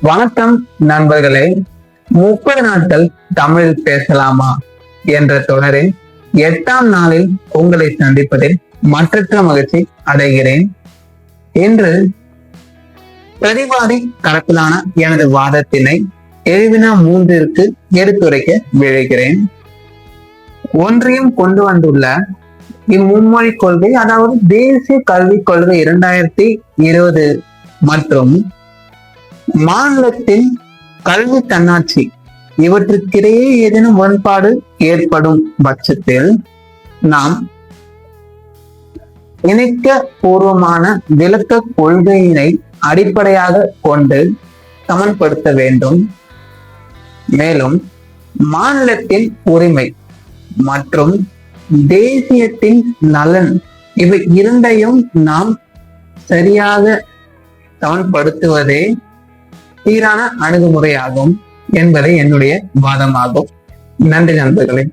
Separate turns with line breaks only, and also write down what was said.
வணக்கம் நண்பர்களே. முப்பது நாட்கள் தமிழ் பேசலாமா என்ற தொடரில் எட்டாம் நாளில் உங்களை சந்திப்பதில் மற்றற்ற மகிழ்ச்சி அடைகிறேன். இன்று பிரதிவாதி தரப்பிலான எனது வாதத்தினை எழுவினா மூன்றிற்கு எடுத்துரைக்க விழைகிறேன். ஒன்றியம் கொண்டு வந்துள்ள இம்மும்மொழி கொள்கை அதாவது தேசிய கல்விக் கொள்கை இரண்டாயிரத்தி இருபது மற்றும் மாநிலத்தின் கல்வி தன்னாட்சி. இவற்றுக்கிடையே ஏதேனும் முரண்பாடு ஏற்படும் பட்சத்தில் நாம் இணைக்க பூர்வமான விளக்க கொள்கையினை அடிப்படையாக கொண்டு சமன்படுத்த வேண்டும். மேலும் மாநிலத்தின் உரிமை மற்றும் தேசியத்தின் நலன் இவை இரண்டையும் நாம் சரியாக சமன்படுத்துவதே சீரான அணுகுமுறையாகும் என்பதை என்னுடைய வாதமாகும். நன்றி நண்பர்களே.